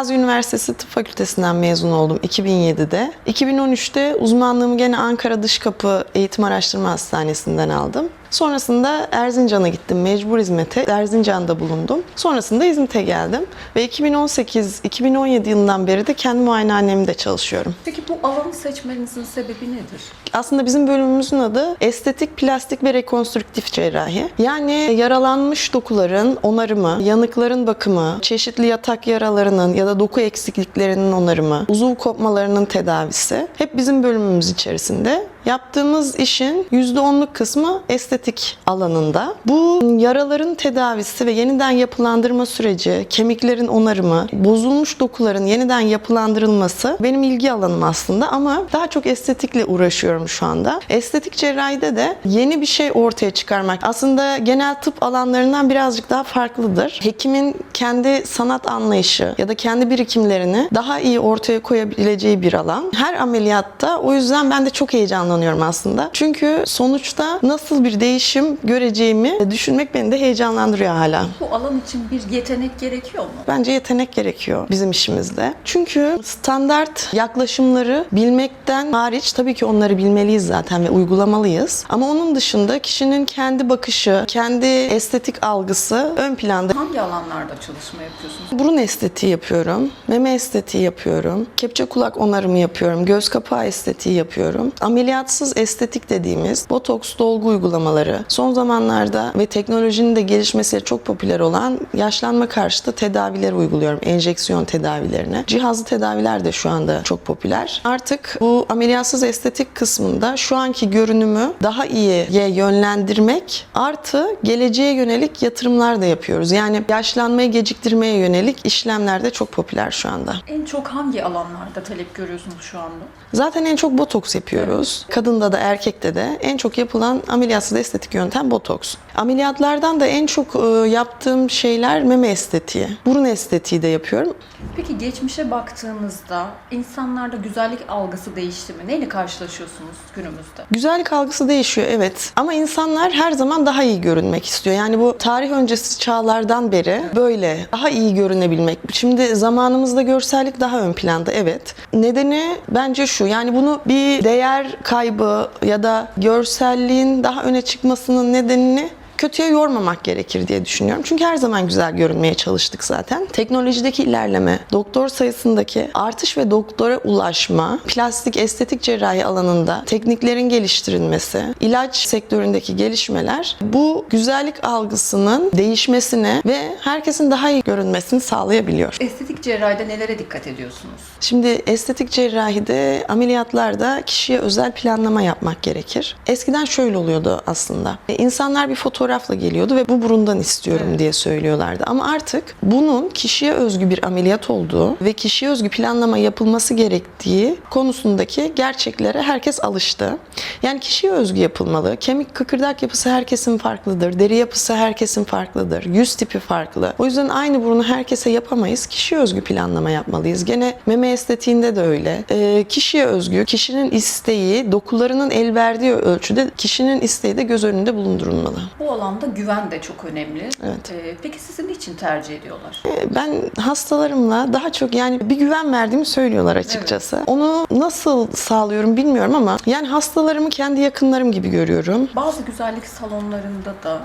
Gazi Üniversitesi Tıp Fakültesinden mezun oldum 2007'de. 2013'te uzmanlığımı gene Ankara Dış Kapı Eğitim Araştırma Hastanesi'nden aldım. Sonrasında Erzincan'a gittim. Mecbur hizmete. Erzincan'da bulundum. Sonrasında İzmit'e geldim. Ve 2018-2017 yılından beri de kendi muayenehanemde çalışıyorum. Peki bu alanı seçmenizin sebebi nedir? Aslında bizim bölümümüzün adı estetik, plastik ve rekonstrüktif cerrahi. Yani yaralanmış dokuların onarımı, yanıkların bakımı, çeşitli yatak yaralarının ya da doku eksikliklerinin onarımı, uzuv kopmalarının tedavisi hep bizim bölümümüz içerisinde. Yaptığımız işin %10'luk kısmı estetik alanında. Bu yaraların tedavisi ve yeniden yapılandırma süreci, kemiklerin onarımı, bozulmuş dokuların yeniden yapılandırılması benim ilgi alanım aslında ama daha çok estetikle uğraşıyorum şu anda. Estetik cerrahide de yeni bir şey ortaya çıkarmak aslında genel tıp alanlarından birazcık daha farklıdır. Hekimin kendi sanat anlayışı ya da kendi birikimlerini daha iyi ortaya koyabileceği bir alan. Her ameliyatta o yüzden ben de çok heyecanlanıyorum aslında. Çünkü sonuçta nasıl bir değişim göreceğimi düşünmek beni de heyecanlandırıyor hala. Bu alan için bir yetenek gerekiyor mu? Bence yetenek gerekiyor bizim işimizde. Çünkü standart yaklaşımları bilmekten hariç tabii ki onları bilmeliyiz zaten ve uygulamalıyız. Ama onun dışında kişinin kendi bakışı, kendi estetik algısı ön planda. Hangi alanlarda çalışma yapıyorsunuz? Burun estetiği yapıyorum, meme estetiği yapıyorum, kepçe kulak onarımı yapıyorum, göz kapağı estetiği yapıyorum. Ameliyatsız estetik dediğimiz botoks dolgu uygulamaları son zamanlarda ve teknolojinin de gelişmesiyle çok popüler olan yaşlanma karşıtı tedaviler uyguluyorum. Enjeksiyon tedavilerine. Cihazlı tedaviler de şu anda çok popüler. Artık bu ameliyatsız estetik kısmında şu anki görünümü daha iyiye yönlendirmek artı geleceğe yönelik yatırımlar da yapıyoruz. Yani yaşlanmayı geciktirmeye yönelik işlemler de çok popüler şu anda. En çok hangi alanlarda talep görüyorsunuz şu anda? Zaten en çok botoks yapıyoruz. Kadında da erkekte de en çok yapılan ameliyatsız estetik yöntem botoks. Ameliyatlardan da en çok e, yaptığım şeyler meme estetiği. Burun estetiği de yapıyorum. Peki geçmişe baktığınızda insanlarda güzellik algısı değişti mi? Neyle karşılaşıyorsunuz günümüzde? Güzellik algısı değişiyor evet. Ama insanlar her zaman daha iyi görünmek istiyor. Yani bu tarih öncesi çağlardan beri böyle daha iyi görünebilmek. Şimdi zamanımızda görsellik daha ön planda evet. Nedeni bence şu. Yani bunu bir değer kaybı ya da görselliğin daha öne çıkmasının nedenini kötüye yormamak gerekir diye düşünüyorum. Çünkü her zaman güzel görünmeye çalıştık zaten. Teknolojideki ilerleme, doktor sayısındaki artış ve doktora ulaşma, plastik estetik cerrahi alanında tekniklerin geliştirilmesi, ilaç sektöründeki gelişmeler bu güzellik algısının değişmesine ve herkesin daha iyi görünmesini sağlayabiliyor. Estetik cerrahide nelere dikkat ediyorsunuz? Şimdi estetik cerrahide ameliyatlarda kişiye özel planlama yapmak gerekir. Eskiden şöyle oluyordu aslında. E, İnsanlar bir fotoğrafla geliyordu ve bu burundan istiyorum Evet. diye söylüyorlardı. Ama artık bunun kişiye özgü bir ameliyat olduğu ve kişiye özgü planlama yapılması gerektiği konusundaki gerçeklere herkes alıştı. Yani kişiye özgü yapılmalı. Kemik kıkırdak yapısı herkesin farklıdır. Deri yapısı herkesin farklıdır. Yüz tipi farklı. O yüzden aynı burunu herkese yapamayız. Kişiye özgü planlama yapmalıyız. Gene meme estetiğinde de öyle. Ee, kişiye özgü, kişinin isteği, dokularının el verdiği ölçüde kişinin isteği de göz önünde bulundurulmalı. Bu alanda güven de çok önemli. Evet. Ee, peki sizi niçin tercih ediyorlar? Ee, Ben hastalarımla daha çok yani bir güven verdiğimi söylüyorlar açıkçası. Onu nasıl sağlıyorum bilmiyorum ama yani hastalarımı kendi yakınlarım gibi görüyorum. Bazı güzellik salonlarında da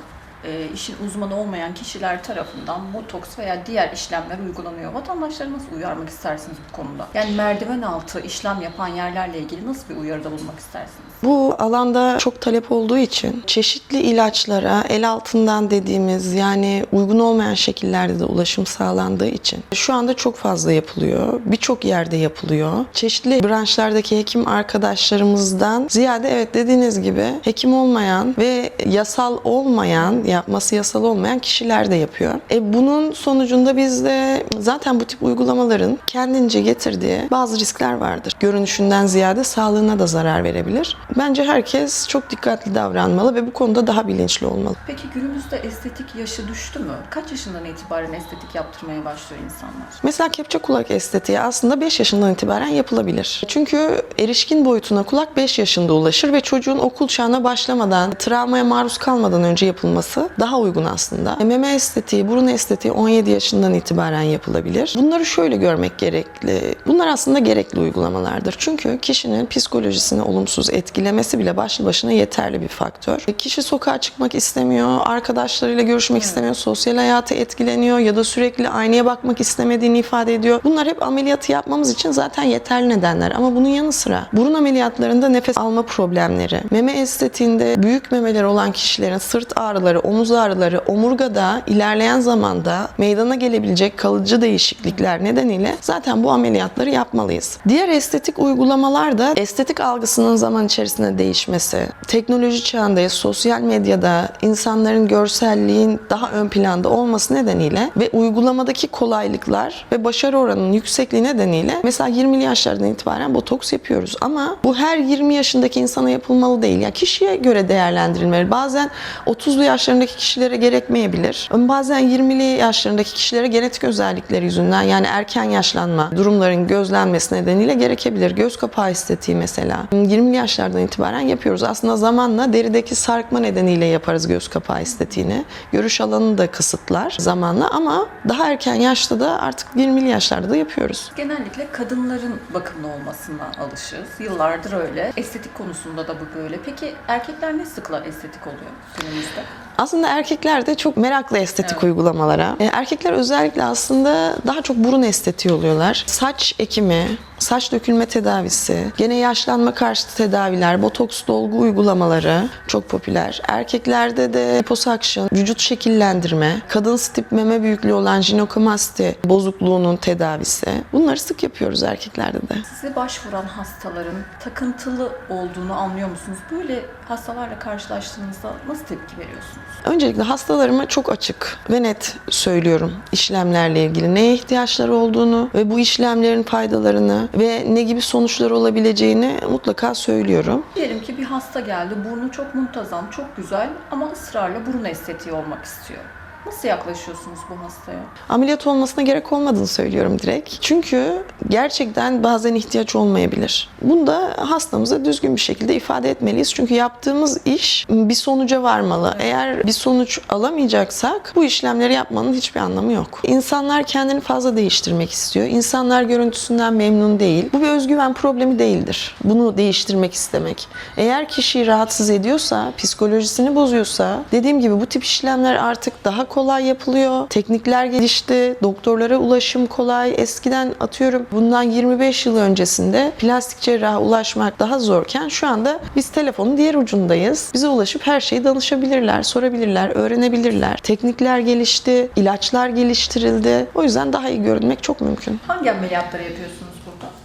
e, işin uzmanı olmayan kişiler tarafından botoks veya diğer işlemler uygulanıyor. Vatandaşları nasıl uyarmak istersiniz bu konuda? Yani merdiven altı işlem yapan yerlerle ilgili nasıl bir uyarıda bulunmak istersiniz? Bu alanda çok talep olduğu için çeşitli ilaçlara el altından dediğimiz yani uygun olmayan şekillerde de ulaşım sağlandığı için şu anda çok fazla yapılıyor. Birçok yerde yapılıyor. Çeşitli branşlardaki hekim arkadaşlarımızdan ziyade evet dediğiniz gibi hekim olmayan ve yasal olmayan, yapması yasal olmayan kişiler de yapıyor. E bunun sonucunda bizde zaten bu tip uygulamaların kendince getirdiği bazı riskler vardır. Görünüşünden ziyade sağlığına da zarar verebilir. Bence herkes çok dikkatli davranmalı ve bu konuda konuda daha bilinçli olmalı. Peki günümüzde estetik yaşı düştü mü? Kaç yaşından itibaren estetik yaptırmaya başlıyor insanlar? Mesela kepçe kulak estetiği aslında 5 yaşından itibaren yapılabilir. Çünkü erişkin boyutuna kulak 5 yaşında ulaşır ve çocuğun okul çağına başlamadan, travmaya maruz kalmadan önce yapılması daha uygun aslında. Meme estetiği, burun estetiği 17 yaşından itibaren yapılabilir. Bunları şöyle görmek gerekli. Bunlar aslında gerekli uygulamalardır. Çünkü kişinin psikolojisini olumsuz etkilemesi bile başlı başına yeterli bir faktör. Kişi sokağa çıkmak istemiyor, arkadaşlarıyla görüşmek istemiyor, sosyal hayatı etkileniyor ya da sürekli aynaya bakmak istemediğini ifade ediyor. Bunlar hep ameliyatı yapmamız için zaten yeterli nedenler. Ama bunun yanı sıra burun ameliyatlarında nefes alma problemleri, meme estetiğinde büyük memeleri olan kişilerin sırt ağrıları, omuz ağrıları, omurgada ilerleyen zamanda meydana gelebilecek kalıcı değişiklikler nedeniyle zaten bu ameliyatları yapmalıyız. Diğer estetik uygulamalar da estetik algısının zaman içerisinde değişmesi, teknoloji çağındayız, sosyal medyada insanların görselliğin daha ön planda olması nedeniyle ve uygulamadaki kolaylıklar ve başarı oranının yüksekliği nedeniyle mesela 20'li yaşlardan itibaren botoks yapıyoruz ama bu her 20 yaşındaki insana yapılmalı değil. Ya kişiye göre değerlendirilmeli. Bazen 30'lu yaşlarındaki kişilere gerekmeyebilir. Bazen 20'li yaşlarındaki kişilere genetik özellikleri yüzünden yani erken yaşlanma durumların gözlenmesi nedeniyle gerekebilir. Göz kapağı estetiği mesela 20'li yaşlardan itibaren yapıyoruz. Aslında zamanla derideki sarkma nedeniyle yaparız göz kapağı estetiğini. Görüş alanını da kısıtlar zamanla ama daha erken yaşta da artık 20'li yaşlarda da yapıyoruz. Genellikle kadınların bakımlı olmasına alışığız. Yıllardır öyle. Estetik konusunda da bu böyle. Peki erkekler ne sıkla estetik oluyor günümüzde? Aslında erkekler de çok meraklı estetik Evet. uygulamalara. E, Erkekler özellikle aslında daha çok burun estetiği oluyorlar. Saç ekimi, saç dökülme tedavisi, gene yaşlanma karşıtı tedaviler, botoks dolgu uygulamaları çok popüler. Erkeklerde de liposuction, vücut şekillendirme, kadın tip meme büyüklüğü olan jinekomasti bozukluğunun tedavisi. Bunları sık yapıyoruz erkeklerde de. Size başvuran hastaların takıntılı olduğunu anlıyor musunuz? Böyle hastalarla karşılaştığınızda nasıl tepki veriyorsunuz? Öncelikle hastalarıma çok açık ve net söylüyorum işlemlerle ilgili neye ihtiyaçları olduğunu ve bu işlemlerin faydalarını ve ne gibi sonuçlar olabileceğini mutlaka söylüyorum. Diyelim ki bir hasta geldi, burnu çok muntazam, çok güzel ama ısrarla burun estetiği olmak istiyor. Nasıl yaklaşıyorsunuz bu hastaya? Ameliyat olmasına gerek olmadığını söylüyorum direkt. Çünkü gerçekten bazen ihtiyaç olmayabilir. Bunu da hastamıza düzgün bir şekilde ifade etmeliyiz. Çünkü yaptığımız iş bir sonuca varmalı. Eğer bir sonuç alamayacaksak bu işlemleri yapmanın hiçbir anlamı yok. İnsanlar kendini fazla değiştirmek istiyor. İnsanlar görüntüsünden memnun değil. Bu bir özgüven problemi değildir. Bunu değiştirmek istemek. Eğer kişiyi rahatsız ediyorsa, psikolojisini bozuyorsa, dediğim gibi bu tip işlemler artık daha kolay yapılıyor. Teknikler gelişti. Doktorlara ulaşım kolay. Eskiden atıyorum bundan 25 yıl öncesinde plastik cerraha ulaşmak daha zorken şu anda biz telefonun diğer ucundayız. Bize ulaşıp her şeyi danışabilirler, sorabilirler, öğrenebilirler. Teknikler gelişti, ilaçlar geliştirildi. O yüzden daha iyi görünmek çok mümkün. Hangi ameliyatları yapıyorsunuz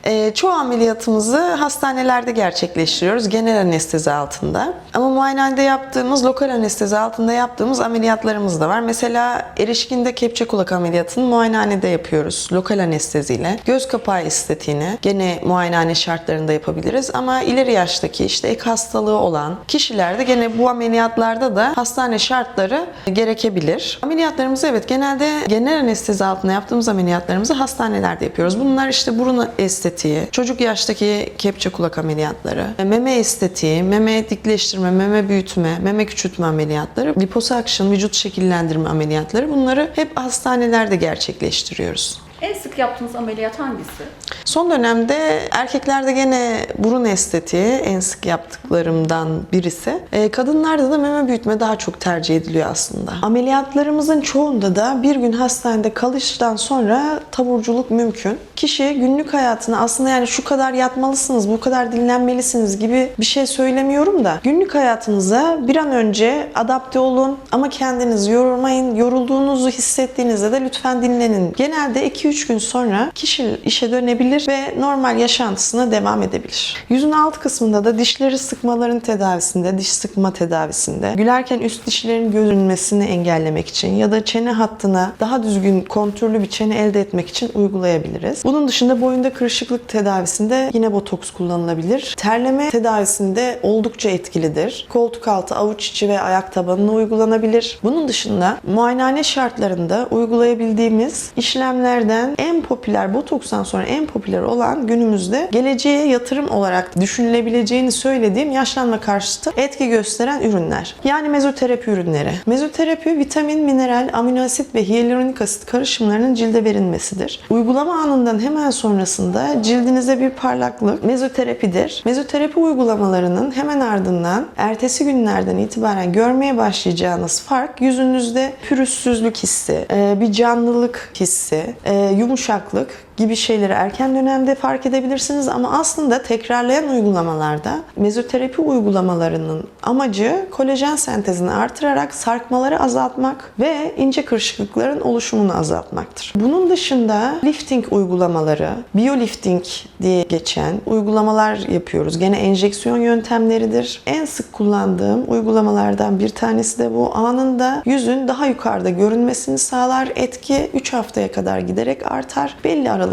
Ee, çoğu ameliyatımızı hastanelerde gerçekleştiriyoruz genel anestezi altında. Ama muayenehanede yaptığımız, lokal anestezi altında yaptığımız ameliyatlarımız da var. Mesela erişkinde kepçe kulak ameliyatını muayenehanede yapıyoruz lokal anesteziyle. Göz kapağı estetiğini gene muayenehane şartlarında yapabiliriz. Ama ileri yaştaki işte ek hastalığı olan kişilerde gene bu ameliyatlarda da hastane şartları gerekebilir. Ameliyatlarımızı evet genelde genel anestezi altında yaptığımız ameliyatlarımızı hastanelerde yapıyoruz. Bunlar işte burun estetiği, çocuk yaştaki kepçe kulak ameliyatları, meme estetiği, meme dikleştirme, meme büyütme, meme küçültme ameliyatları, liposuction, vücut şekillendirme ameliyatları bunları hep hastanelerde gerçekleştiriyoruz. En sık yaptığınız ameliyat hangisi? Son dönemde erkeklerde gene burun estetiği en sık yaptıklarımdan birisi. Ee, kadınlarda da meme büyütme daha çok tercih ediliyor aslında. Ameliyatlarımızın çoğunda da bir gün hastanede kalıştan sonra taburculuk mümkün. Kişi günlük hayatına aslında yani şu kadar yatmalısınız, bu kadar dinlenmelisiniz gibi bir şey söylemiyorum da günlük hayatınıza bir an önce adapte olun ama kendinizi yormayın. Yorulduğunuzu hissettiğinizde de lütfen dinlenin. Genelde 2-3 2-3 gün sonra kişi işe dönebilir ve normal yaşantısına devam edebilir. Yüzün alt kısmında da dişleri sıkmaların tedavisinde, diş sıkma tedavisinde, gülerken üst dişlerin görünmesini engellemek için ya da çene hattına daha düzgün kontürlü bir çene elde etmek için uygulayabiliriz. Bunun dışında boyunda kırışıklık tedavisinde yine botoks kullanılabilir. Terleme tedavisinde oldukça etkilidir. Koltuk altı, avuç içi ve ayak tabanına uygulanabilir. Bunun dışında muayenehane şartlarında uygulayabildiğimiz işlemlerden en popüler, botokstan sonra en popüler olan günümüzde geleceğe yatırım olarak düşünülebileceğini söylediğim yaşlanma karşıtı etki gösteren ürünler. Yani mezoterapi ürünleri. Mezoterapi vitamin, mineral, amino asit ve hyaluronik asit karışımlarının cilde verilmesidir. Uygulama anından hemen sonrasında cildinize bir parlaklık mezoterapidir. Mezoterapi uygulamalarının hemen ardından ertesi günlerden itibaren görmeye başlayacağınız fark yüzünüzde pürüzsüzlük hissi, e, bir canlılık hissi, e, yumuşaklık gibi şeyleri erken dönemde fark edebilirsiniz ama aslında tekrarlayan uygulamalarda mezoterapi uygulamalarının amacı kolajen sentezini artırarak sarkmaları azaltmak ve ince kırışıklıkların oluşumunu azaltmaktır. Bunun dışında lifting uygulamaları, biolifting diye geçen uygulamalar yapıyoruz. Gene enjeksiyon yöntemleridir. En sık kullandığım uygulamalardan bir tanesi de bu. Anında yüzün daha yukarıda görünmesini sağlar. Etki 3 haftaya kadar giderek artar. Belli aralıklarla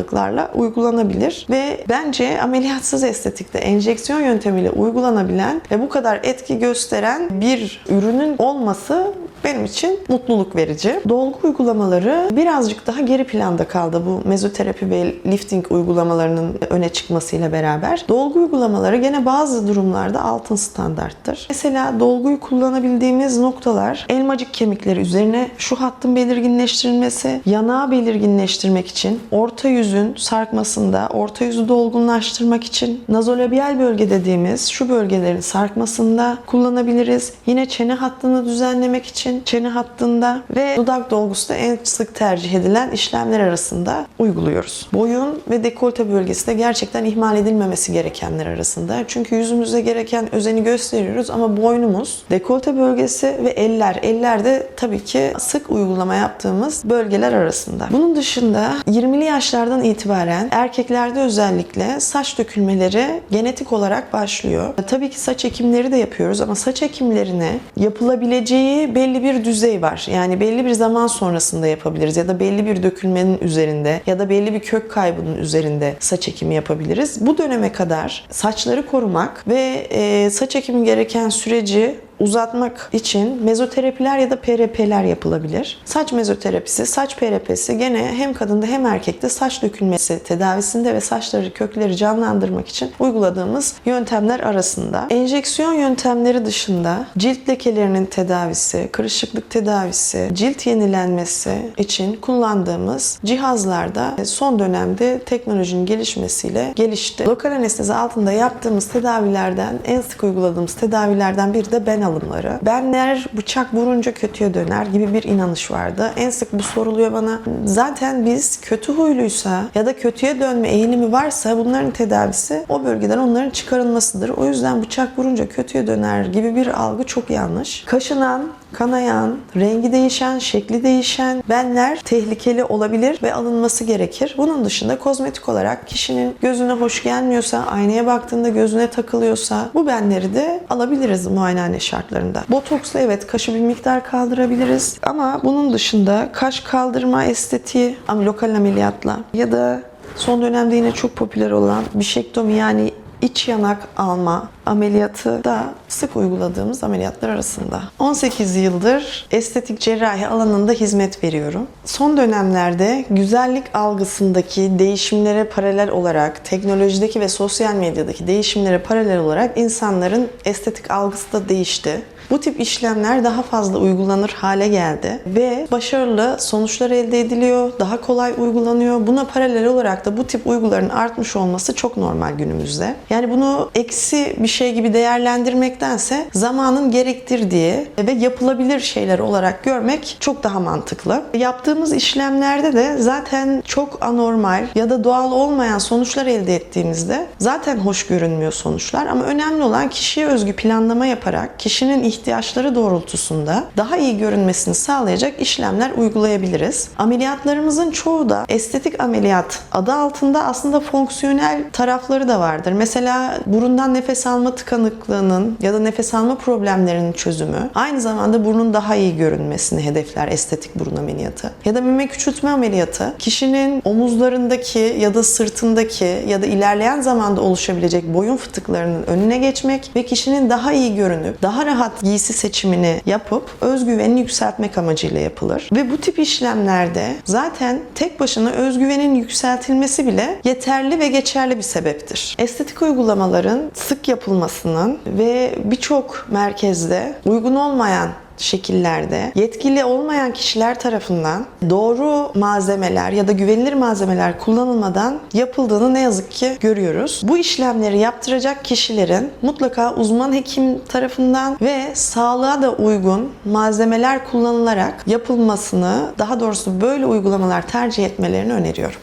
uygulanabilir ve bence ameliyatsız estetikte enjeksiyon yöntemiyle uygulanabilen ve bu kadar etki gösteren bir ürünün olması benim için mutluluk verici. Dolgu uygulamaları birazcık daha geri planda kaldı bu mezoterapi ve lifting uygulamalarının öne çıkmasıyla beraber. Dolgu uygulamaları gene bazı durumlarda altın standarttır. Mesela dolguyu kullanabildiğimiz noktalar elmacık kemikleri üzerine şu hattın belirginleştirilmesi, yanağı belirginleştirmek için, orta yüzün sarkmasında, orta yüzü dolgunlaştırmak için, nazolabial bölge dediğimiz şu bölgelerin sarkmasında kullanabiliriz. Yine çene hattını düzenlemek için çene hattında ve dudak dolgusu da en sık tercih edilen işlemler arasında uyguluyoruz. Boyun ve dekolte bölgesi de gerçekten ihmal edilmemesi gerekenler arasında. Çünkü yüzümüze gereken özeni gösteriyoruz ama boynumuz, dekolte bölgesi ve eller. Eller de tabii ki sık uygulama yaptığımız bölgeler arasında. Bunun dışında 20'li yaşlardan itibaren erkeklerde özellikle saç dökülmeleri genetik olarak başlıyor. Tabii ki saç ekimleri de yapıyoruz ama saç ekimlerine yapılabileceği belli bir düzey var. Yani belli bir zaman sonrasında yapabiliriz ya da belli bir dökülmenin üzerinde ya da belli bir kök kaybının üzerinde saç ekimi yapabiliriz. Bu döneme kadar saçları korumak ve e, saç ekimi gereken süreci uzatmak için mezoterapiler ya da PRP'ler yapılabilir. Saç mezoterapisi, saç PRP'si gene hem kadında hem erkekte saç dökülmesi tedavisinde ve saçları kökleri canlandırmak için uyguladığımız yöntemler arasında. Enjeksiyon yöntemleri dışında cilt lekelerinin tedavisi, kırışıklık tedavisi, cilt yenilenmesi için kullandığımız cihazlarda son dönemde teknolojinin gelişmesiyle gelişti. Lokal anestezi altında yaptığımız tedavilerden en sık uyguladığımız tedavilerden biri de ben alımları. Benler bıçak vurunca kötüye döner gibi bir inanış vardı. En sık bu soruluyor bana. Zaten biz kötü huyluysa ya da kötüye dönme eğilimi varsa bunların tedavisi o bölgeden onların çıkarılmasıdır. O yüzden bıçak vurunca kötüye döner gibi bir algı çok yanlış. Kaşınan, kanayan, rengi değişen, şekli değişen benler tehlikeli olabilir ve alınması gerekir. Bunun dışında kozmetik olarak kişinin gözüne hoş gelmiyorsa, aynaya baktığında gözüne takılıyorsa bu benleri de alabiliriz muayenehane şartlarında. Botoksla evet kaşı bir miktar kaldırabiliriz. Ama bunun dışında kaş kaldırma estetiği lokal ameliyatla ya da son dönemde yine çok popüler olan bişektomi yani iç yanak alma ameliyatı da sık uyguladığımız ameliyatlar arasında. 18 yıldır estetik cerrahi alanında hizmet veriyorum. Son dönemlerde güzellik algısındaki değişimlere paralel olarak, teknolojideki ve sosyal medyadaki değişimlere paralel olarak insanların estetik algısı da değişti. Bu tip işlemler daha fazla uygulanır hale geldi ve başarılı sonuçlar elde ediliyor, daha kolay uygulanıyor. Buna paralel olarak da bu tip uyguların artmış olması çok normal günümüzde. Yani bunu eksi bir şey gibi değerlendirmektense zamanın gerektirdiği ve yapılabilir şeyler olarak görmek çok daha mantıklı. Yaptığımız işlemlerde de zaten çok anormal ya da doğal olmayan sonuçlar elde ettiğimizde zaten hoş görünmüyor sonuçlar ama önemli olan kişiye özgü planlama yaparak kişinin ihtiyaçları doğrultusunda daha iyi görünmesini sağlayacak işlemler uygulayabiliriz. Ameliyatlarımızın çoğu da estetik ameliyat adı altında aslında fonksiyonel tarafları da vardır. Mesela burundan nefes alma tıkanıklığının ya da nefes alma problemlerinin çözümü aynı zamanda burnun daha iyi görünmesini hedefler estetik burun ameliyatı. Ya da meme küçültme ameliyatı kişinin omuzlarındaki ya da sırtındaki ya da ilerleyen zamanda oluşabilecek boyun fıtıklarının önüne geçmek ve kişinin daha iyi görünüp daha rahat giysi seçimini yapıp özgüvenini yükseltmek amacıyla yapılır. Ve bu tip işlemlerde zaten tek başına özgüvenin yükseltilmesi bile yeterli ve geçerli bir sebeptir. Estetik uygulamaların sık yapılmasının ve birçok merkezde uygun olmayan şekillerde yetkili olmayan kişiler tarafından doğru malzemeler ya da güvenilir malzemeler kullanılmadan yapıldığını ne yazık ki görüyoruz. Bu işlemleri yaptıracak kişilerin mutlaka uzman hekim tarafından ve sağlığa da uygun malzemeler kullanılarak yapılmasını, daha doğrusu böyle uygulamalar tercih etmelerini öneriyorum.